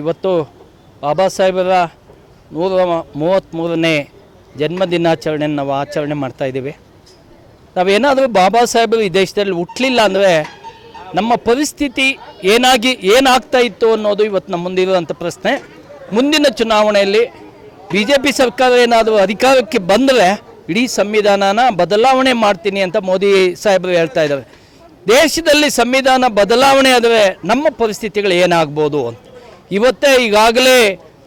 ಇವತ್ತು ಬಾಬಾ ಸಾಹೇಬರ ನೂರ ಮೂವತ್ತ್ಮೂರನೇ ಜನ್ಮದಿನಾಚರಣೆಯನ್ನು ನಾವು ಆಚರಣೆ ಮಾಡ್ತಾಯಿದ್ದೀವಿ ನಾವೇನಾದರೂ ಬಾಬಾ ಸಾಹೇಬರು ಈ ದೇಶದಲ್ಲಿ ಹುಟ್ಟಲಿಲ್ಲ ಅಂದರೆ ನಮ್ಮ ಪರಿಸ್ಥಿತಿ ಏನಾಗಿ ಏನಾಗ್ತಾ ಇತ್ತು ಅನ್ನೋದು ಇವತ್ತು ನಮ್ಮ ಮುಂದಿರುವಂಥ ಪ್ರಶ್ನೆ. ಮುಂದಿನ ಚುನಾವಣೆಯಲ್ಲಿ ಬಿ ಜೆ ಪಿ ಸರ್ಕಾರ ಏನಾದರೂ ಅಧಿಕಾರಕ್ಕೆ ಬಂದರೆ ಇಡೀ ಸಂವಿಧಾನನ ಬದಲಾವಣೆ ಮಾಡ್ತೀನಿ ಅಂತ ಮೋದಿ ಸಾಹೇಬರು ಹೇಳ್ತಾ ಇದ್ದಾರೆ. ದೇಶದಲ್ಲಿ ಸಂವಿಧಾನ ಬದಲಾವಣೆ ಆದರೆ ನಮ್ಮ ಪರಿಸ್ಥಿತಿಗಳು ಏನಾಗ್ಬೋದು ಅಂತ. ಇವತ್ತೇ ಈಗಾಗಲೇ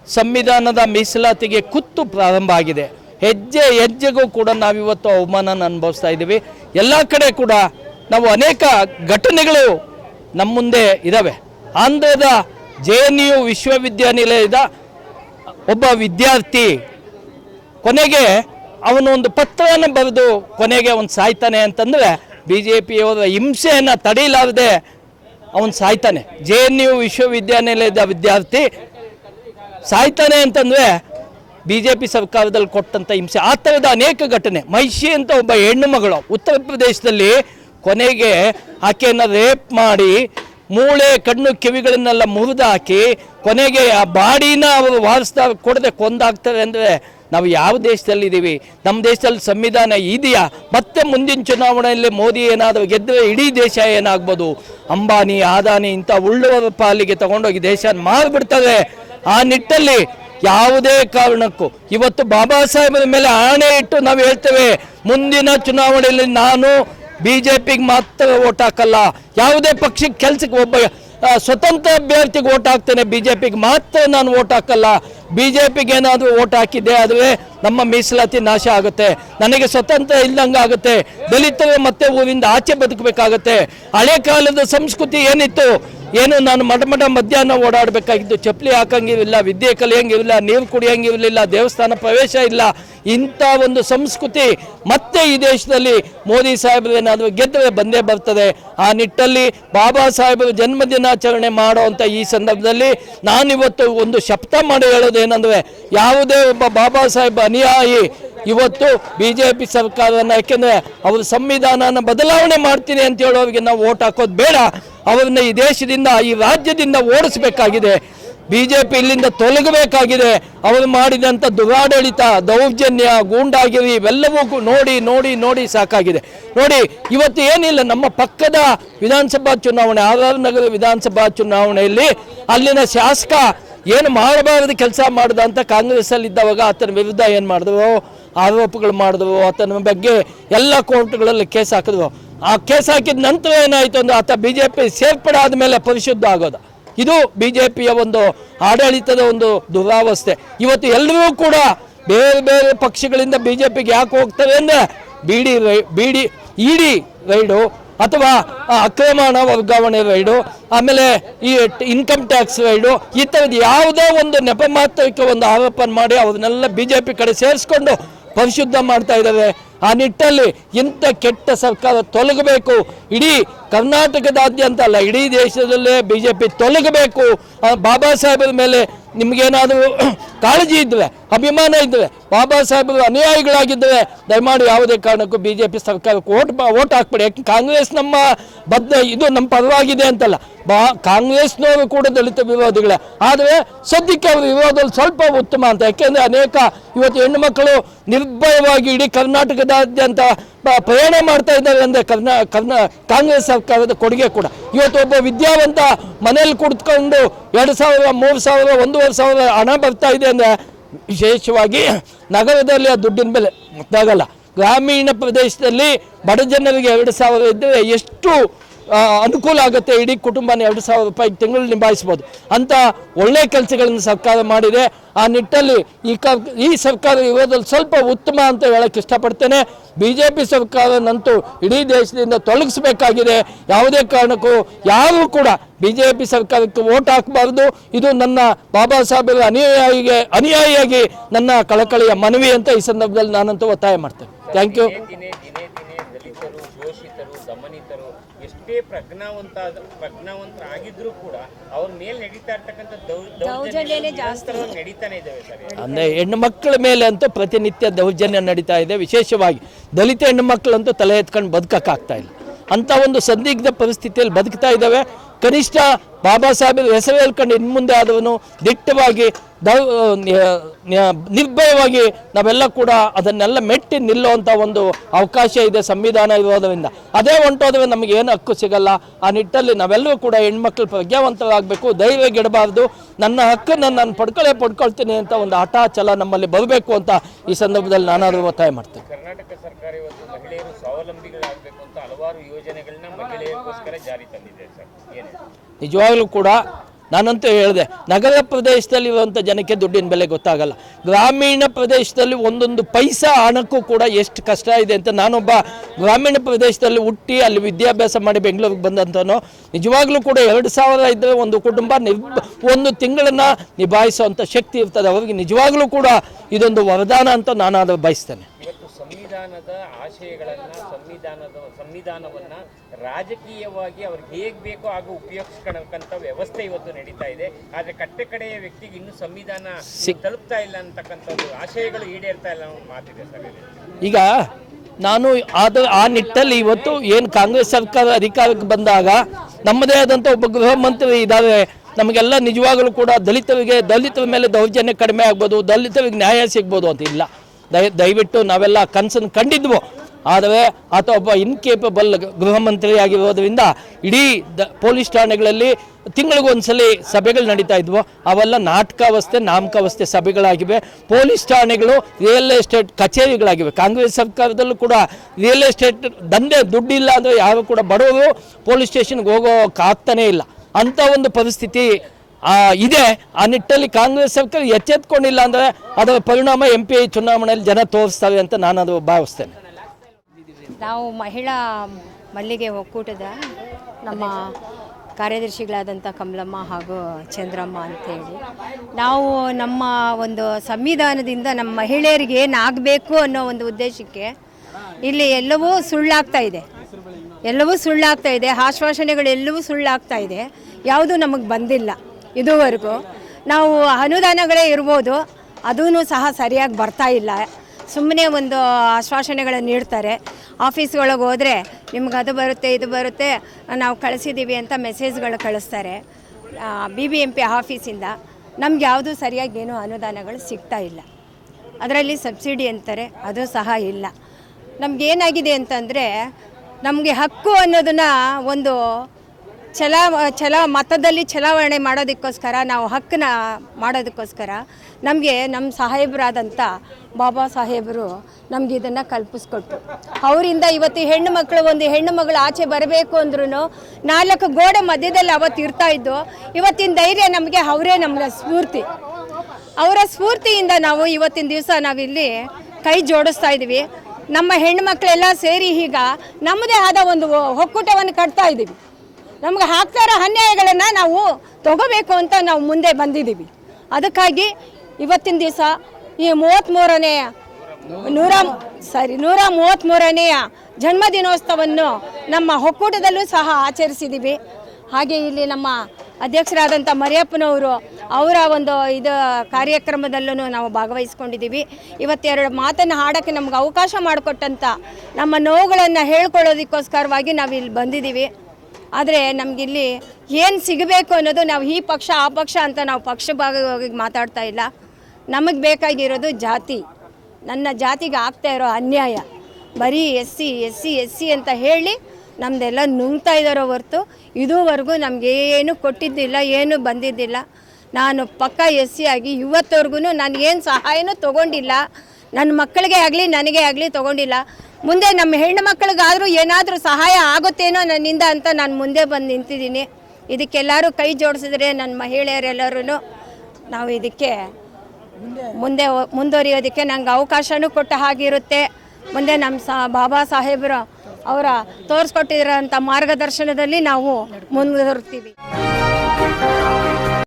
ಸಂವಿಧಾನದ ಮೀಸಲಾತಿಗೆ ಕುತ್ತು ಪ್ರಾರಂಭ ಆಗಿದೆ. ಹೆಜ್ಜೆ ಹೆಜ್ಜೆಗೂ ಕೂಡ ನಾವಿವತ್ತು ಅವಮಾನನ ಅನುಭವಿಸ್ತಾ ಇದ್ದೀವಿ. ಎಲ್ಲ ಕಡೆ ಕೂಡ ನಾವು ಅನೇಕ ಘಟನೆಗಳು ನಮ್ಮ ಮುಂದೆ ಇದ್ದಾವೆ ಆಂಧ್ರದ ಜೆ ಎನ್ ಯು ವಿಶ್ವವಿದ್ಯಾನಿಲಯದ ಒಬ್ಬ ವಿದ್ಯಾರ್ಥಿ ಕೊನೆಗೆ ಅವನು ಒಂದು ಪತ್ರವನ್ನು ಬರೆದು ಕೊನೆಗೆ ಅವನು ಸಾಯ್ತಾನೆ ಅಂತಂದರೆ ಬಿ ಜೆ ಪಿಯವರ ಹಿಂಸೆಯನ್ನು ತಡೆಯಲಾರದೆ ಅವನು ಸಾಯ್ತಾನೆ. ಜೆ ಎನ್ ಯು ವಿಶ್ವವಿದ್ಯಾನಿಲಯದ ವಿದ್ಯಾರ್ಥಿ ಸಾಯ್ತಾನೆ ಅಂತಂದರೆ ಬಿ ಜೆ ಪಿ ಸರ್ಕಾರದಲ್ಲಿ ಕೊಟ್ಟಂಥ ಹಿಂಸೆ. ಆ ಥರದ ಅನೇಕ ಘಟನೆ. ಮಹಿಷಿ ಅಂತ ಒಬ್ಬ ಹೆಣ್ಣು ಮಗಳು ಉತ್ತರ ಪ್ರದೇಶದಲ್ಲಿ ಕೊನೆಗೆ ಆಕೆಯನ್ನು ರೇಪ್ ಮಾಡಿ ಮೂಳೆ, ಕಣ್ಣು, ಕಿವಿಗಳನ್ನೆಲ್ಲ ಮುರಿದು ಹಾಕಿ ಕೊನೆಗೆ ಆ ಬಾಡಿನ ಅವರು ವಾರಿಸ್ತಾ ಕೊಡದೆ ಕೊಂದಾಗ್ತಾರೆ ಅಂದರೆ ನಾವು ಯಾವ ದೇಶದಲ್ಲಿದ್ದೀವಿ? ನಮ್ಮ ದೇಶದಲ್ಲಿ ಸಂವಿಧಾನ ಇದೆಯಾ? ಮತ್ತೆ ಮುಂದಿನ ಚುನಾವಣೆಯಲ್ಲಿ ಮೋದಿ ಏನಾದರೂ ಗೆದ್ದರೆ ಇಡೀ ದೇಶ ಏನಾಗ್ಬೋದು? ಅಂಬಾನಿ, ಆದಾನಿ ಇಂಥ ಉಳ್ಳುವರ ಪಾಲಿಗೆ ತಗೊಂಡೋಗಿ ದೇಶ ಮಾರಿಬಿಡ್ತಾರೆ ಆ ನಿಟ್ಟಲ್ಲಿ ಯಾವುದೇ ಕಾರಣಕ್ಕೂ ಇವತ್ತು ಬಾಬಾ ಸಾಹೇಬರ ಮೇಲೆ ಆಣೆ ಇಟ್ಟು ನಾವು ಹೇಳ್ತೇವೆ, ಮುಂದಿನ ಚುನಾವಣೆಯಲ್ಲಿ ನಾನು ಬಿ ಜೆ ಪಿಗೆ ಮಾತ್ರ ಓಟ್ ಹಾಕಲ್ಲ. ಯಾವುದೇ ಪಕ್ಷಕ್ಕೆ ಕೆಲಸಕ್ಕೆ ಒಬ್ಬ ಸ್ವತಂತ್ರ ಅಭ್ಯರ್ಥಿಗೆ ಓಟ್ ಹಾಕ್ತೇನೆ ಬಿ ಜೆ ಪಿಗೆ ಮಾತ್ರ ನಾನು ಓಟ್ ಹಾಕಲ್ಲ. ಬಿ ಜೆ ಪಿಗೆ ಏನಾದರೂ ಓಟ್ ಹಾಕಿದ್ದೆ ಆದರೆ ನಮ್ಮ ಮೀಸಲಾತಿ ನಾಶ ಆಗುತ್ತೆ. ನನಗೆ ಸ್ವತಂತ್ರ ಇಲ್ದಂಗೆ ಆಗುತ್ತೆ. ದಲಿತರು ಮತ್ತೆ ಊರಿಂದ ಆಚೆ ಬದುಕಬೇಕಾಗತ್ತೆ. ಹಳೆ ಕಾಲದ ಸಂಸ್ಕೃತಿ ಏನಿತ್ತು? ಏನು ನಾನು ಮಠ ಮಠ ಮಧ್ಯಾಹ್ನ ಓಡಾಡಬೇಕಾಗಿದ್ದು, ಚಪ್ಪಲಿ ಹಾಕಂಗಿಲ್ಲ, ವಿದ್ಯೆ ಕಲಿಯಂಗಿರಲಿಲ್ಲ ನೀರು ಕುಡಿಯಂಗಿರಲಿಲ್ಲ ದೇವಸ್ಥಾನ ಪ್ರವೇಶ ಇಲ್ಲ. ಇಂಥ ಒಂದು ಸಂಸ್ಕೃತಿ ಮತ್ತೆ ಈ ದೇಶದಲ್ಲಿ ಮೋದಿ ಸಾಹೇಬರು ಏನಾದರೂ ಗೆದ್ದರೆ ಬಂದೇ ಬರ್ತದೆ. ಆ ನಿಟ್ಟಲ್ಲಿ ಬಾಬಾ ಸಾಹೇಬರು ಜನ್ಮ ದಿನಾಚರಣೆ ಮಾಡುವಂಥ ಈ ಸಂದರ್ಭದಲ್ಲಿ ನಾನಿವತ್ತು ಒಂದು ಶಬ್ದ ಮಾಡಿ ಹೇಳೋದು ಏನಂದರೆ, ಯಾವುದೇ ಒಬ್ಬ ಬಾಬಾ ಸಾಹೇಬ್ ಅನುಯಾಯಿ ಇವತ್ತು ಬಿ ಜೆ ಪಿ ಸರ್ಕಾರವನ್ನು ಯಾಕೆಂದರೆ ಅವರು ಸಂವಿಧಾನನ ಬದಲಾವಣೆ ಮಾಡ್ತೀನಿ ಅಂತ ಹೇಳೋರಿಗೆ ನಾವು ಓಟ್ ಹಾಕೋದು ಬೇಡ. ಅವರನ್ನ ಈ ದೇಶದಿಂದ, ಈ ರಾಜ್ಯದಿಂದ ಓಡಿಸಬೇಕಾಗಿದೆ. ಬಿ ಜೆ ಪಿ ಇಲ್ಲಿಂದ ತೊಲಗಬೇಕಾಗಿದೆ. ಅವರು ಮಾಡಿದಂಥ ದುರಾಡಳಿತ, ದೌರ್ಜನ್ಯ, ಗೂಂಡಾಗಿರಿ, ಇವೆಲ್ಲವೂ ನೋಡಿ ನೋಡಿ ನೋಡಿ ಸಾಕಾಗಿದೆ. ನೋಡಿ, ಇವತ್ತು ಏನಿಲ್ಲ, ನಮ್ಮ ಪಕ್ಕದ ವಿಧಾನಸಭಾ ಚುನಾವಣೆ, ಆರ್ ಆರ್ ನಗರ ವಿಧಾನಸಭಾ ಚುನಾವಣೆಯಲ್ಲಿ ಅಲ್ಲಿನ ಶಾಸಕ ಏನು ಮಾಡಬಾರದು ಕೆಲಸ ಮಾಡ್ದ ಅಂತ ಕಾಂಗ್ರೆಸ್ಸಲ್ಲಿ ಇದ್ದವಾಗ ಆತನ ವಿರುದ್ಧ ಏನು ಮಾಡಿದ್ರು? ಆರೋಪಗಳು ಮಾಡಿದ್ರು. ಆತನ ಬಗ್ಗೆ ಎಲ್ಲ ಕೋರ್ಟ್ಗಳಲ್ಲಿ ಕೇಸ್ ಹಾಕಿದ್ರು. ಆ ಕೇಸ್ ಹಾಕಿದ ನಂತರ ಏನಾಯಿತು ಅಂದ್ರೆ ಆತ ಬಿ ಜೆ ಪಿ ಸೇರ್ಪಡೆ ಆದಮೇಲೆ ಪರಿಶುದ್ಧ ಆಗೋದು. ಇದು ಬಿ ಜೆ ಪಿಯ ಒಂದು ಆಡಳಿತದ ಒಂದು ದುರಾವಸ್ಥೆ. ಇವತ್ತು ಎಲ್ಲರೂ ಕೂಡ ಬೇರೆ ಬೇರೆ ಪಕ್ಷಗಳಿಂದ ಬಿ ಜೆ ಪಿಗೆ ಯಾಕೆ ಹೋಗ್ತವೆ ಅಂದರೆ ಬಿಡಿ ರೈ, ಬಿಡಿ, ಇಡಿ ರೈಡು ಅಥವಾ ಅಕ್ರಮ ಹಣ ವರ್ಗಾವಣೆ ರೈಡು, ಆಮೇಲೆ ಈ ಇನ್ಕಮ್ ಟ್ಯಾಕ್ಸ್ ರೈಡು, ಈ ಥರದ್ದು ಯಾವುದೇ ಒಂದು ನೆಪ ಮಾತ್ರಕ್ಕೆ ಒಂದು ಆರೋಪ ಮಾಡಿ ಅವ್ರನ್ನೆಲ್ಲ ಬಿ ಜೆ ಪಿ ಕಡೆ ಸೇರಿಸ್ಕೊಂಡು ಪರಿಶುದ್ಧ ಮಾಡ್ತಾ ಇದ್ದಾರೆ. ಆ ನಿಟ್ಟಲ್ಲಿ ಇಂಥ ಕೆಟ್ಟ ಸರ್ಕಾರ ತೊಲಗಬೇಕು. ಇಡೀ ಕರ್ನಾಟಕದಾದ್ಯಂತ ಅಲ್ಲ, ಇಡೀ ದೇಶದಲ್ಲೇ ಬಿ ಜೆ ಪಿ ತೊಲಗಬೇಕು ಬಾಬಾ ಸಾಹೇಬರ ಮೇಲೆ ನಿಮಗೇನಾದರೂ ಕಾಳಜಿ ಇದ್ದರೆ ಅಭಿಮಾನ ಇದ್ದರೆ ಬಾಬಾ ಸಾಹೇಬರು ಅನುಯಾಯಿಗಳಾಗಿದ್ದರೆ ದಯಮಾಡಿ ಯಾವುದೇ ಕಾರಣಕ್ಕೂ ಬಿ ಜೆ ಪಿ ಸರ್ಕಾರಕ್ಕೆ ಓಟ್ ಓಟ್ ಹಾಕ್ಬೇಡಿ. ಯಾಕೆ ಕಾಂಗ್ರೆಸ್ ನಮ್ಮ ಬದ್ಧ, ಇದು ನಮ್ಮ ಪರವಾಗಿದೆ ಅಂತಲ್ಲ. ಬಾ, ಕಾಂಗ್ರೆಸ್ನವರು ಕೂಡ ದಲಿತ ವಿರೋಧಿಗಳೇ. ಆದರೆ ಸದ್ಯಕ್ಕೆ ಅವರ ವಿರೋಧದಲ್ಲಿ ಸ್ವಲ್ಪ ಉತ್ತಮ ಅಂತ. ಯಾಕೆಂದರೆ ಅನೇಕ, ಇವತ್ತು ಹೆಣ್ಣು ಮಕ್ಕಳು ನಿರ್ಭಯವಾಗಿ ಇಡೀ ಕರ್ನಾಟಕದಾದ್ಯಂತ ಪ್ರಯಾಣ ಮಾಡ್ತಾ ಇದ್ದಾರೆ ಅಂದರೆ ಕರ್ನಾ ಕರ್ನಾ ಕಾಂಗ್ರೆಸ್ ಸರ್ಕಾರದ ಕೊಡುಗೆ ಕೂಡ. ಇವತ್ತು ಒಬ್ಬ ವಿದ್ಯಾವಂತ ಮನೇಲಿ ಕುಡ್ತ್ಕೊಂಡು ಎರಡು ಸಾವಿರ, ಮೂರು ಸಾವಿರ, ಒಂದೂವರೆ ಸಾವಿರ ಹಣ ಬರ್ತಾ ಇದೆ ಅಂದರೆ ವಿಶೇಷವಾಗಿ ನಗರದಲ್ಲಿ ಆ ದುಡ್ಡಿನ ಬೆಲೆ ಗೊತ್ತಾಗಲ್ಲ ಗ್ರಾಮೀಣ ಪ್ರದೇಶದಲ್ಲಿ ಬಡ ಜನರಿಗೆ ಎರಡು ಸಾವಿರ ಇದ್ದರೆ ಎಷ್ಟು ಅನುಕೂಲ ಆಗುತ್ತೆ. ಇಡೀ ಕುಟುಂಬನ ಎರಡು ಸಾವಿರ ರೂಪಾಯಿ ತಿಂಗಳು ನಿಭಾಯಿಸ್ಬೋದು. ಅಂತ ಒಳ್ಳೆಯ ಕೆಲಸಗಳನ್ನು ಸರ್ಕಾರ ಮಾಡಿದೆ. ಆ ನಿಟ್ಟಲ್ಲಿ ಈ ಕ, ಈ ಸರ್ಕಾರ ಇರೋದ್ರಲ್ಲಿ ಸ್ವಲ್ಪ ಉತ್ತಮ ಅಂತ ಹೇಳಕ್ಕೆ ಇಷ್ಟಪಡ್ತೇನೆ. ಬಿ ಜೆ ಪಿ ಸರ್ಕಾರನಂತೂ ಇಡೀ ದೇಶದಿಂದ ತೊಲಗಿಸಬೇಕಾಗಿದೆ. ಯಾವುದೇ ಕಾರಣಕ್ಕೂ ಯಾರೂ ಕೂಡ ಬಿ ಜೆ ಪಿ ಸರ್ಕಾರಕ್ಕೆ ಓಟ್ ಹಾಕಬಾರ್ದು. ಇದು ನನ್ನ ಬಾಬಾ ಸಾಹೇಬರ ಅನುಯಾಯಿಗೆ, ಅನುಯಾಯಿಯಾಗಿ ನನ್ನ ಕಳಕಳಿಯ ಮನವಿ ಅಂತ ಈ ಸಂದರ್ಭದಲ್ಲಿ ನಾನಂತೂ ಒತ್ತಾಯ ಮಾಡ್ತೇನೆ. ಥ್ಯಾಂಕ್ ಯು ಎಷ್ಟೇ ಪ್ರಜ್ಞಾವಂತ ಪ್ರಜ್ಞಾವಂತರಾಗಿದ್ರು ಕೂಡ ಅವ್ರ ಮೇಲೆ ನಡೀತಾ ಇರ್ತಕ್ಕಂಥ ದೌರ್ಜನ್ಯನೇ ಜಾಸ್ತಿ. ನಡೀತಾನೆ ಇದಾವೆ ಸರ್. ಅಂದ್ರೆ ಹೆಣ್ಣು ಮಕ್ಕಳ ಮೇಲೆ ಅಂತೂ ಪ್ರತಿನಿತ್ಯ ದೌರ್ಜನ್ಯ ನಡೀತಾ ಇದೆ. ವಿಶೇಷವಾಗಿ ದಲಿತ ಹೆಣ್ಣು ಮಕ್ಕಳಂತೂ ತಲೆ ಎತ್ಕೊಂಡು ಬದುಕಕ್ಕಾಗ್ತಾ ಇಲ್ಲ. ಅಂತ ಒಂದು ಸಂದಿಗ್ಧ ಪರಿಸ್ಥಿತಿಯಲ್ಲಿ ಬದುಕ್ತಾ ಇದ್ದಾವೆ ಕನಿಷ್ಠ ಬಾಬಾ ಸಾಹೇಬ್ ಹೆಸರು ಹೇಳ್ಕೊಂಡು ಇನ್ಮುಂದೆ ಆದವನು ದಿಟ್ಟವಾಗಿ ದೌ ನ್ಯ- ನ್ಯ- ನಿರ್ಭಯವಾಗಿ ನಾವೆಲ್ಲ ಕೂಡ ಅದನ್ನೆಲ್ಲ ಮೆಟ್ಟಿ ನಿಲ್ಲುವಂಥ ಒಂದು ಅವಕಾಶ ಇದೆ ಸಂವಿಧಾನ ಇರೋದರಿಂದ. ಅದೇ ಹೊಂಟೋದ್ರೆ ನಮಗೆ ಏನು ಹಕ್ಕು ಸಿಗಲ್ಲ. ಆ ನಿಟ್ಟಲ್ಲಿ ನಾವೆಲ್ಲರೂ ಕೂಡ ಹೆಣ್ಮಕ್ಳು ಪ್ರಜ್ಞಾವಂತರಾಗಬೇಕು ಧೈರ್ಯಗೆಡಬಾರ್ದು ನನ್ನ ಹಕ್ಕನ್ನು ನಾನು ಪಡ್ಕೊಳ್ಳೇ ಪಡ್ಕೊಳ್ತೀನಿ ಅಂತ ಒಂದು ಹಠ ಛಲ ನಮ್ಮಲ್ಲಿ ಬರಬೇಕು ಅಂತ ಈ ಸಂದರ್ಭದಲ್ಲಿ ನಾನಾದರೂ ಒತ್ತಾಯ ಮಾಡ್ತೇನೆ. ಕರ್ನಾಟಕ ಸರ್ಕಾರ ಇವತ್ತು ಮಹಿಳೆಯರು ಸ್ವಾವಲಂಬಿಗಳಾಗಬೇಕು ಅಂತ ಹಲವಾರು ಯೋಜನೆಗಳನ್ನ ಮಹಿಳೆಯರಿಗೋಸ್ಕರ ಜಾರಿ ತಂದಿದೆ ಸರ್. ನಿಜವಾಗ್ಲೂ ಕೂಡ ನಾನಂತೂ ಹೇಳಿದೆ, ನಗರ ಪ್ರದೇಶದಲ್ಲಿ ಇರುವಂಥ ಜನಕ್ಕೆ ದುಡ್ಡಿನ ಬೆಲೆ ಗೊತ್ತಾಗಲ್ಲ. ಗ್ರಾಮೀಣ ಪ್ರದೇಶದಲ್ಲಿ ಒಂದೊಂದು ಪೈಸಾ ಹಣಕ್ಕೂ ಕೂಡ ಎಷ್ಟು ಕಷ್ಟ ಇದೆ ಅಂತ ನಾನೊಬ್ಬ ಗ್ರಾಮೀಣ ಪ್ರದೇಶದಲ್ಲಿ ಹುಟ್ಟಿ ಅಲ್ಲಿ ವಿದ್ಯಾಭ್ಯಾಸ ಮಾಡಿ ಬೆಂಗಳೂರಿಗೆ ಬಂದಂತನೋ, ನಿಜವಾಗ್ಲೂ ಕೂಡ ಎರಡು ಸಾವಿರ ಇದ್ದರೆ ಒಂದು ಕುಟುಂಬ ಒಂದು ತಿಂಗಳನ್ನು ನಿಭಾಯಿಸುವಂಥ ಶಕ್ತಿ ಇರ್ತದೆ. ಅವರಿಗೆ ನಿಜವಾಗ್ಲೂ ಕೂಡ ಇದೊಂದು ವರದಾನ ಅಂತ ನಾನು ಅದು ಬಯಸ್ತೇನೆ. ಸಂವಿಧಾನದ ಆಶಯಗಳನ್ನು ಸಂವಿಧಾನದ ಸಂವಿಧಾನವನ್ನು ರಾಜಕೀಯವಾಗಿ ಅವ್ರಿಗೆ ಹೇಗೆ ಬೇಕೋ ಹಾಗೂ ಉಪಯೋಗಿಸ್ಕೊಳಕ್ಕಂಥ ವ್ಯವಸ್ಥೆ ಇವತ್ತು ನಡೀತಾ ಇದೆ. ಆದರೆ ಕಟ್ಟೆ ಕಡೆಯ ವ್ಯಕ್ತಿಗೆ ಇನ್ನೂ ಸಂವಿಧಾನ ತಲುಪ್ತಾ ಇಲ್ಲ ಅಂತಕ್ಕಂಥದ್ದು ಆಶಯಗಳು ಈಡೇರ್ತಾ ಇಲ್ಲ ಅನ್ನೋ ಮಾತಿದೆ ಸರ್ ಈಗ ನಾನು ಆದ ಆ ನಿಟ್ಟಲ್ಲಿ ಇವತ್ತು ಏನು ಕಾಂಗ್ರೆಸ್ ಸರ್ಕಾರ ಅಧಿಕಾರಕ್ಕೆ ಬಂದಾಗ ನಮ್ಮದೇ ಆದಂಥ ಒಬ್ಬ ಗೃಹ ಮಂತ್ರಿ ಇದ್ದಾರೆ ನಮಗೆಲ್ಲ ನಿಜವಾಗಲೂ ಕೂಡ ದಲಿತರಿಗೆ ದಲಿತರ ಮೇಲೆ ದೌರ್ಜನ್ಯ ಕಡಿಮೆ ಆಗ್ಬೋದು ದಲಿತರಿಗೆ ನ್ಯಾಯ ಸಿಗ್ಬೋದು ಅಂತ ಇಲ್ಲ. ದಯ, ದಯವಿಟ್ಟು ನಾವೆಲ್ಲ ಕನಸನ್ನು ಕಂಡಿದ್ವು. ಆದರೆ ಆತ ಒಬ್ಬ ಇನ್ಕೇಪಬಲ್ ಗೃಹ ಮಂತ್ರಿ ಆಗಿರೋದ್ರಿಂದ ಇಡೀ ದ, ಪೊಲೀಸ್ ಠಾಣೆಗಳಲ್ಲಿ ತಿಂಗಳಿಗೊಂದ್ಸಲಿ ಸಭೆಗಳು ನಡೀತಾ ಇದ್ವು. ಅವೆಲ್ಲ ನಾಟಕಾವಸ್ಥೆ ನಾಮಕಾವಸ್ಥೆ ಸಭೆಗಳಾಗಿವೆ. ಪೊಲೀಸ್ ಠಾಣೆಗಳು ರಿಯಲ್ ಎಸ್ಟೇಟ್ ಕಚೇರಿಗಳಾಗಿವೆ. ಕಾಂಗ್ರೆಸ್ ಸರ್ಕಾರದಲ್ಲೂ ಕೂಡ ರಿಯಲ್ ಎಸ್ಟೇಟ್ ದಂಧೆ, ದುಡ್ಡಿಲ್ಲ ಅಂದರೆ ಯಾರು ಕೂಡ ಬಡವರು ಪೊಲೀಸ್ ಸ್ಟೇಷನ್ಗೆ ಹೋಗೋಕ್ಕಾಗ್ತಾನೇ ಇಲ್ಲ. ಅಂಥ ಒಂದು ಪರಿಸ್ಥಿತಿ ಇದೆ. ಆ ನಿಟ್ಟಲ್ಲಿ ಕಾಂಗ್ರೆಸ್ ಸರ್ಕಾರ ಎಚ್ಚೆತ್ಕೊಂಡಿಲ್ಲ ಅಂದರೆ ಅದರ ಪರಿಣಾಮ ಎಂ ಪಿ ಚುನಾವಣೆಯಲ್ಲಿ ಜನ ತೋರಿಸ್ತಾರೆ ಅಂತ ನಾನು ಅದು ಭಾವಿಸ್ತೇನೆ. ನಾವು ಮಹಿಳಾ ಮಲ್ಲಿಗೆ ಒಕ್ಕೂಟದ ನಮ್ಮ ಕಾರ್ಯದರ್ಶಿಗಳಾದಂಥ ಕಮಲಮ್ಮ ಹಾಗೂ ಚಂದ್ರಮ್ಮ ಅಂತೇಳಿ. ನಾವು ನಮ್ಮ ಒಂದು ಸಂವಿಧಾನದಿಂದ ನಮ್ಮ ಮಹಿಳೆಯರಿಗೆ ಏನಾಗಬೇಕು ಅನ್ನೋ ಒಂದು ಉದ್ದೇಶಕ್ಕೆ ಇಲ್ಲಿ ಎಲ್ಲವೂ ಸುಳ್ಳಾಗ್ತಾ ಇದೆ. ಎಲ್ಲವೂ ಸುಳ್ಳಾಗ್ತಾ ಇದೆ. ಆಶ್ವಾಸನೆಗಳೆಲ್ಲವೂ ಸುಳ್ಳಾಗ್ತಾ ಇದೆ. ಯಾವುದೂ ನಮಗೆ ಬಂದಿಲ್ಲ. ಇದುವರೆಗೂ ನಾವು ಅನುದಾನಗಳೇ ಇರ್ಬೋದು ಅದೂ ಸಹ ಸರಿಯಾಗಿ ಬರ್ತಾ ಇಲ್ಲ. ಸುಮ್ಮನೆ ಒಂದು ಆಶ್ವಾಸನೆಗಳನ್ನು ನೀಡ್ತಾರೆ. ಆಫೀಸ್ಗಳಿಗೆ ಹೋದರೆ ನಿಮ್ಗೆ ಅದು ಬರುತ್ತೆ, ಇದು ಬರುತ್ತೆ, ನಾವು ಕಳಿಸಿದ್ದೀವಿ ಅಂತ ಮೆಸೇಜ್ಗಳು ಕಳಿಸ್ತಾರೆ. ಬಿ ಬಿ ಎಂ ಪಿ ಆಫೀಸಿಂದ ನಮ್ಗೆ ಯಾವುದೂ ಸರಿಯಾಗಿ ಏನೂ ಅನುದಾನಗಳು ಸಿಗ್ತಾ ಇಲ್ಲ. ಅದರಲ್ಲಿ ಸಬ್ಸಿಡಿ ಅಂತಾರೆ, ಅದು ಸಹ ಇಲ್ಲ. ನಮಗೇನಾಗಿದೆ ಅಂತಂದರೆ ನಮಗೆ ಹಕ್ಕು ಅನ್ನೋದನ್ನು ಒಂದು ಚಲ ಛಲ, ಮತದಲ್ಲಿ ಚಲಾವಣೆ ಮಾಡೋದಕ್ಕೋಸ್ಕರ, ನಾವು ಹಕ್ಕನ್ನ ಮಾಡೋದಕ್ಕೋಸ್ಕರ ನಮಗೆ ನಮ್ಮ ಸಾಹೇಬರಾದಂಥ ಬಾಬಾ ಸಾಹೇಬರು ನಮ್ಗೆ ಇದನ್ನು ಕಲ್ಪಿಸ್ಕೊಟ್ರು. ಅವರಿಂದ ಇವತ್ತು ಹೆಣ್ಣು ಮಕ್ಕಳು ಒಂದು ಹೆಣ್ಣು ಮಗಳು ಆಚೆ ಬರಬೇಕು ಅಂದ್ರೂ ನಾಲ್ಕು ಗೋಡೆ ಮಧ್ಯದಲ್ಲಿ ಅವತ್ತು ಇರ್ತಾ ಇದ್ದು, ಇವತ್ತಿನ ಧೈರ್ಯ ನಮಗೆ ಅವರೇ ನಮ್ಮ ಸ್ಫೂರ್ತಿ. ಅವರ ಸ್ಫೂರ್ತಿಯಿಂದ ನಾವು ಇವತ್ತಿನ ದಿವಸ ನಾವಿಲ್ಲಿ ಕೈ ಜೋಡಿಸ್ತಾ ಇದ್ದೀವಿ. ನಮ್ಮ ಹೆಣ್ಣು ಮಕ್ಕಳೆಲ್ಲ ಸೇರಿ ಈಗ ನಮ್ಮದೇ ಆದ ಒಂದು ಒಕ್ಕೂಟವನ್ನು ಕಟ್ತಾ ಇದ್ದೀವಿ. ನಮ್ಗೆ ಹಾಕ್ತಾ ಇರೋ ಅನ್ಯಾಯಗಳನ್ನು ನಾವು ತಗೋಬೇಕು ಅಂತ ನಾವು ಮುಂದೆ ಬಂದಿದ್ದೀವಿ. ಅದಕ್ಕಾಗಿ ಇವತ್ತಿನ ದಿವಸ ಈ ಮೂವತ್ತ್ಮೂರನೇ ನೂರ ಸರಿ ನೂರ ಮೂವತ್ತ್ಮೂರನೆಯ ಜನ್ಮದಿನೋತ್ಸವವನ್ನು ನಮ್ಮ ಒಕ್ಕೂಟದಲ್ಲೂ ಸಹ ಆಚರಿಸಿದ್ದೀವಿ. ಹಾಗೆ ಇಲ್ಲಿ ನಮ್ಮ ಅಧ್ಯಕ್ಷರಾದಂಥ ಮರಿಯಪ್ಪನವರು ಅವರ ಒಂದು ಇದು ಕಾರ್ಯಕ್ರಮದಲ್ಲೂ ನಾವು ಭಾಗವಹಿಸ್ಕೊಂಡಿದ್ದೀವಿ. ಇವತ್ತೆರಡು ಮಾತನ್ನು ಹಾಡೋಕ್ಕೆ ನಮ್ಗೆ ಅವಕಾಶ ಮಾಡಿಕೊಟ್ಟಂಥ ನಮ್ಮ ನೋವುಗಳನ್ನು ಹೇಳ್ಕೊಳ್ಳೋದಕ್ಕೋಸ್ಕರವಾಗಿ ನಾವು ಇಲ್ಲಿ ಬಂದಿದ್ದೀವಿ. ಆದರೆ ನಮಗಿಲ್ಲಿ ಏನು ಸಿಗಬೇಕು ಅನ್ನೋದು ನಾವು ಈ ಪಕ್ಷ, ಆ ಪಕ್ಷ ಅಂತ ನಾವು ಪಕ್ಷ ಭಾಗವಾಗಿ ಮಾತಾಡ್ತಾ ಇಲ್ಲ. ನಮಗೆ ಬೇಕಾಗಿರೋದು ಜಾತಿ. ನನ್ನ ಜಾತಿಗೆ ಆಗ್ತಾ ಇರೋ ಅನ್ಯಾಯ. ಬರೀ S C S C S C ಅಂತ ಹೇಳಿ ನಮ್ಮದೆಲ್ಲ ನುಂಗ್ತಾ ಇದ್ದಾರೋ ಹೊರ್ತು ಇದುವರೆಗೂ ನಮಗೇನು ಕೊಟ್ಟಿದ್ದಿಲ್ಲ, ಏನು ಬಂದಿದ್ದಿಲ್ಲ. ನಾನು ಪಕ್ಕ ಎಸ್ ಸಿ ಆಗಿ ಇವತ್ತವರೆಗೂ ನಾನು ಏನು ಸಹಾಯನೂ ತೊಗೊಂಡಿಲ್ಲ. ನನ್ನ ಮಕ್ಕಳಿಗೆ ಆಗಲಿ, ನನಗೆ ಆಗಲಿ ತೊಗೊಂಡಿಲ್ಲ. ಮುಂದೆ ನಮ್ಮ ಹೆಣ್ಣು ಮಕ್ಕಳಿಗಾದರೂ ಏನಾದರೂ ಸಹಾಯ ಆಗುತ್ತೇನೋ ನನ್ನಿಂದ ಅಂತ ನಾನು ಮುಂದೆ ಬಂದು ನಿಂತಿದ್ದೀನಿ. ಇದಕ್ಕೆಲ್ಲರೂ ಕೈ ಜೋಡಿಸಿದ್ರೆ ನನ್ನ ಮಹಿಳೆಯರೆಲ್ಲರೂ ನಾವು ಇದಕ್ಕೆ ಮುಂದೆ ಮುಂದುವರಿಯೋದಕ್ಕೆ ನಂಗೆ ಅವಕಾಶನೂ ಕೊಟ್ಟ ಹಾಗಿರುತ್ತೆ. ಮುಂದೆ ನಮ್ಮ ಸಾ, ಬಾಬಾ ಸಾಹೇಬರು ಅವರ ತೋರಿಸ್ಕೊಟ್ಟಿರೋಂಥ ಮಾರ್ಗದರ್ಶನದಲ್ಲಿ ನಾವು ಮುಂದುವರ್ತೀವಿ.